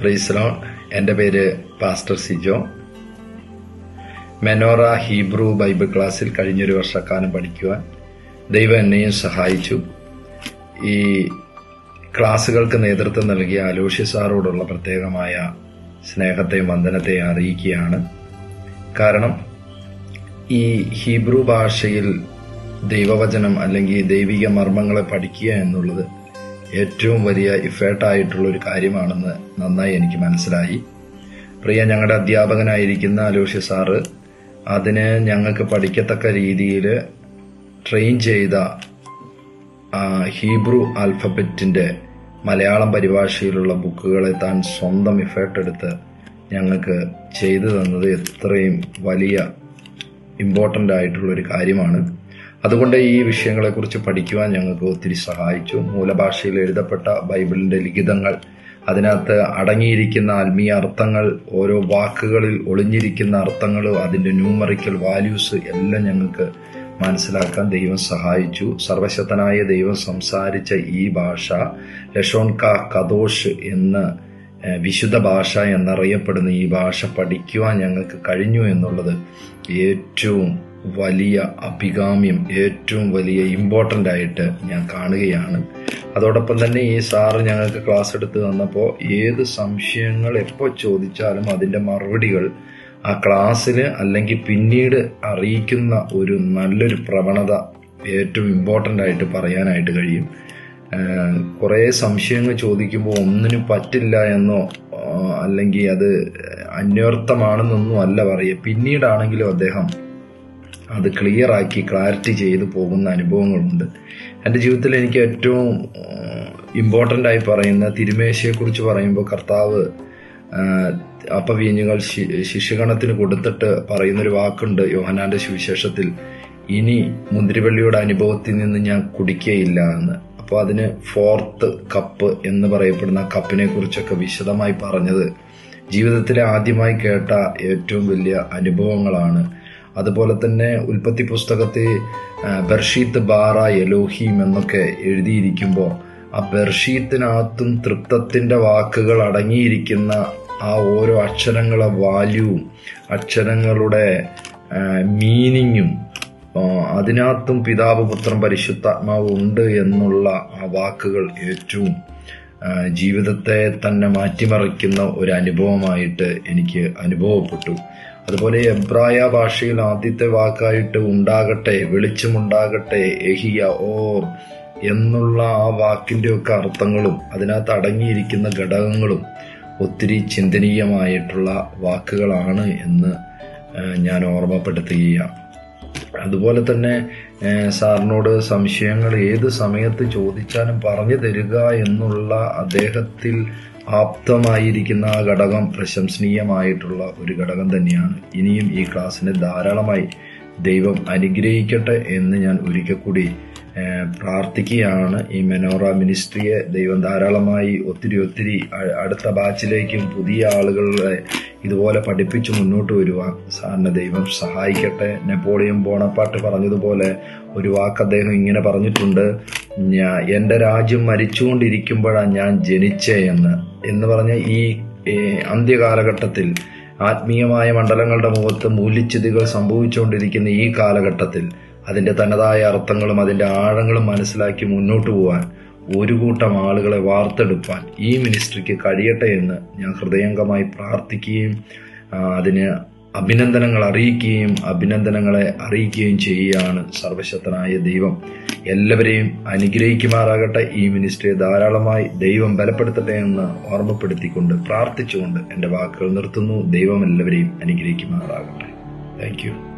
പ്രീസ്ലോൺ എന്റെ പേര് pastor Sijo. Menorah Hebrew Bible ക്ലാസ്സിൽ കഴിഞ്ഞൊരു വർഷക്കാലം പഠിക്കുവാൻ ദൈവം എന്നെയും സഹായിച്ചു. ഈ ക്ലാസ്സുകൾക്ക് നേതൃത്വം നൽകിയ അലോഷ്യ സാറോടുള്ള പ്രത്യേകമായ സ്നേഹത്തെയും വന്ദനത്തെയും അറിയിക്കുകയാണ്. കാരണം ഈ ഹീബ്രു ഭാഷയിൽ ദൈവവചനം അല്ലെങ്കിൽ ദൈവിക മർമ്മങ്ങളെ പഠിക്കുക എന്നുള്ളത് ഏറ്റവും വലിയ ഇഫേർട്ടായിട്ടുള്ള ഒരു കാര്യമാണെന്ന് നന്നായി എനിക്ക് മനസ്സിലായി. പ്രിയ ഞങ്ങളുടെ അധ്യാപകനായിരിക്കുന്ന അലോഷ്യ സാറ് അതിന് ഞങ്ങൾക്ക് പഠിക്കത്തക്ക രീതിയിൽ ട്രെയിൻ ചെയ്ത ഹീബ്രു ആൽഫബറ്റിന്റെ മലയാളം പരിഭാഷയിലുള്ള ബുക്കുകളെ താൻ സ്വന്തം ഇഫേർട്ട് എടുത്ത് ഞങ്ങൾക്ക് ചെയ്തു തന്നത് എത്രയും വലിയ ഇമ്പോർട്ടന്റ് ആയിട്ടുള്ള ഒരു കാര്യമാണ്. അതുകൊണ്ട് ഈ വിഷയങ്ങളെക്കുറിച്ച് പഠിക്കുവാൻ ഞങ്ങൾക്ക് ഒത്തിരി സഹായിച്ചു. മൂലഭാഷയിൽ എഴുതപ്പെട്ട ബൈബിളിന്റെ ലിഖിതങ്ങൾ അതിനകത്ത് അടങ്ങിയിരിക്കുന്ന ആത്മീയ അർത്ഥങ്ങൾ ഓരോ വാക്കുകളിൽ ഒളിഞ്ഞിരിക്കുന്ന അർത്ഥങ്ങൾ അതിന്റെ ന്യൂമറിക്കൽ വാല്യൂസ് എല്ലാം ഞങ്ങൾക്ക് മനസ്സിലാക്കാൻ ദൈവം സഹായിച്ചു. സർവശക്തനായ ദൈവം സംസാരിച്ച ഈ ഭാഷ ലഷോൺ ക കദോഷ് എന്ന് വിശുദ്ധ ഭാഷ എന്നറിയപ്പെടുന്ന ഈ ഭാഷ പഠിക്കുവാൻ ഞങ്ങൾക്ക് കഴിഞ്ഞു എന്നുള്ളത് ഏറ്റവും വലിയ അഭികാമ്യം ഏറ്റവും വലിയ ഇമ്പോർട്ടന്റ് ആയിട്ട് ഞാൻ കാണുകയാണ്. അതോടൊപ്പം തന്നെ ഈ സാറ് ഞങ്ങൾക്ക് ക്ലാസ് എടുത്ത് തന്നപ്പോൾ ഏത് സംശയങ്ങൾ എപ്പോൾ ചോദിച്ചാലും അതിന്റെ മറുപടികൾ ആ ക്ലാസ്സിന് അല്ലെങ്കിൽ പിന്നീട് അറിയിക്കുന്ന ഒരു നല്ലൊരു പ്രവണത ഏറ്റവും ഇമ്പോർട്ടന്റ് ആയിട്ട് പറയാനായിട്ട് കഴിയും. കുറേ സംശയങ്ങൾ ചോദിക്കുമ്പോൾ ഒന്നിനും പറ്റില്ല എന്നോ അല്ലെങ്കിൽ അത് അന്വർത്ഥമാണെന്നൊന്നും അല്ല പറയുക. പിന്നീടാണെങ്കിലും അദ്ദേഹം അത് ക്ലിയർ ആക്കി ക്ലാരിറ്റി ചെയ്ത് പോകുന്ന അനുഭവങ്ങളുണ്ട്. എന്റെ ജീവിതത്തിൽ എനിക്ക് ഏറ്റവും ഇമ്പോർട്ടന്റ് ആയി പറയുന്ന തിരുമേശയെക്കുറിച്ച് പറയുമ്പോൾ കർത്താവ് അപ്പവീഞ്ഞുകൾ ശി- ശിഷ്യഗണത്തിന് കൊടുത്തിട്ട് പറയുന്നൊരു വാക്കുണ്ട് യോഹനാന്റെ സുവിശേഷത്തിൽ ഇനി മുന്തിരിവള്ളിയുടെ അനുഭവത്തിൽ നിന്ന് ഞാൻ കുടിക്കുകയില്ല എന്ന്. അപ്പോൾ അതിന് ഫോർത്ത് കപ്പ് എന്ന് പറയപ്പെടുന്ന കപ്പിനെ കുറിച്ചൊക്കെ വിശദമായി പറഞ്ഞത് ജീവിതത്തിലെ ആദ്യമായി കേട്ട ഏറ്റവും വലിയ അനുഭവങ്ങളാണ്. അതുപോലെ തന്നെ ഉൽപ്പത്തി പുസ്തകത്തെ ബർഷീത്ത് ബാറ എലോഹീം എന്നൊക്കെ എഴുതിയിരിക്കുമ്പോൾ ആ ബർഷീത്തിനകത്തും തൃപ്തത്തിന്റെ വാക്കുകൾ അടങ്ങിയിരിക്കുന്ന ആ ഓരോ അക്ഷരങ്ങളെ വാല്യൂവും അക്ഷരങ്ങളുടെ മീനിങ്ങും അതിനകത്തും പിതാവ് പുത്രൻ പരിശുദ്ധാത്മാവ് ഉണ്ട് എന്നുള്ള ആ വാക്കുകൾ ഏറ്റവും ജീവിതത്തെ തന്നെ മാറ്റിമറിക്കുന്ന ഒരു അനുഭവമായിട്ട് എനിക്ക് അനുഭവപ്പെട്ടു. അതുപോലെ എബ്രായ ഭാഷയിൽ ആദ്യത്തെ വാക്കായിട്ട് ഉണ്ടാകട്ടെ വെളിച്ചമുണ്ടാകട്ടെ എഹിയ ഓർ എന്നുള്ള ആ വാക്കിന്റെ ഒക്കെ അർത്ഥങ്ങളും അതിനകത്ത് അടങ്ങിയിരിക്കുന്ന ഘടകങ്ങളും ഒത്തിരി ചിന്തനീയമായിട്ടുള്ള വാക്കുകളാണ് എന്ന് ഞാൻ ഓർമ്മപ്പെടുത്തുകയാണ് അതുപോലെ തന്നെ സാറിനോട് സംശയങ്ങൾ ഏത് സമയത്ത് ചോദിച്ചാലും പറഞ്ഞു തരിക എന്നുള്ള അദ്ദേഹത്തിൽ ആപ്തമായിരിക്കുന്ന ആ ഘടകം പ്രശംസനീയമായിട്ടുള്ള ഒരു ഘടകം തന്നെയാണ്. ഇനിയും ഈ ക്ലാസ്സിനെ ധാരാളമായി ദൈവം അനുഗ്രഹിക്കട്ടെ എന്ന് ഞാൻ ഒരിക്കൽ കൂടി പ്രാർത്ഥിക്കുകയാണ്. ഈ മെനോറ മിനിസ്ട്രിയെ ദൈവം ധാരാളമായി ഒത്തിരി ഒത്തിരി അടുത്ത ബാച്ചിലേക്കും പുതിയ ആളുകളെ ഇതുപോലെ പഠിപ്പിച്ച് മുന്നോട്ട് വരുവാൻ സാറിനെ ദൈവം സഹായിക്കട്ടെ. നെപ്പോളിയൻ ബോണപ്പാട്ട് പറഞ്ഞതുപോലെ ഒരു വാക്ക് അദ്ദേഹം ഇങ്ങനെ പറഞ്ഞിട്ടുണ്ട്. ഞാൻ എന്റെ രാജ്യം മരിച്ചുകൊണ്ടിരിക്കുമ്പോഴാണ് ഞാൻ ജനിച്ചേ എന്ന്. എന്ന് പറഞ്ഞ ഈ അന്ത്യകാലഘട്ടത്തിൽ ആത്മീയമായ മണ്ഡലങ്ങളുടെ മുഖത്ത് മൂല്യച്യുതികൾ സംഭവിച്ചുകൊണ്ടിരിക്കുന്ന ഈ കാലഘട്ടത്തിൽ അതിന്റെ തനതായ അർത്ഥങ്ങളും അതിന്റെ ആഴങ്ങളും മനസ്സിലാക്കി മുന്നോട്ട് പോവാൻ ഒരു കൂട്ടം ആളുകളെ വാർത്തെടുപ്പാൻ ഈ മിനിസ്ട്രിക്ക് കഴിയട്ടെ എന്ന് ഞാൻ ഹൃദയംഗമായി പ്രാർത്ഥിക്കുകയും അതിന് അഭിനന്ദനങ്ങൾ അറിയിക്കുകയും അഭിനന്ദനങ്ങളെ അറിയിക്കുകയും ചെയ്യുകയാണ് സർവശക്തനായ ദൈവം. എല്ലാവരെയും അനുഗ്രഹിക്കുമാറാകട്ടെ. ഈ മിനിസ്ട്രിയെ ധാരാളമായി ദൈവം ബലപ്പെടുത്തട്ടെ എന്ന് ഓർമ്മപ്പെടുത്തിക്കൊണ്ട് പ്രാർത്ഥിച്ചുകൊണ്ട് എന്റെ വാക്കുകൾ നിർത്തുന്നു. ദൈവം എല്ലാവരെയും അനുഗ്രഹിക്കുമാറാകട്ടെ. താങ്ക്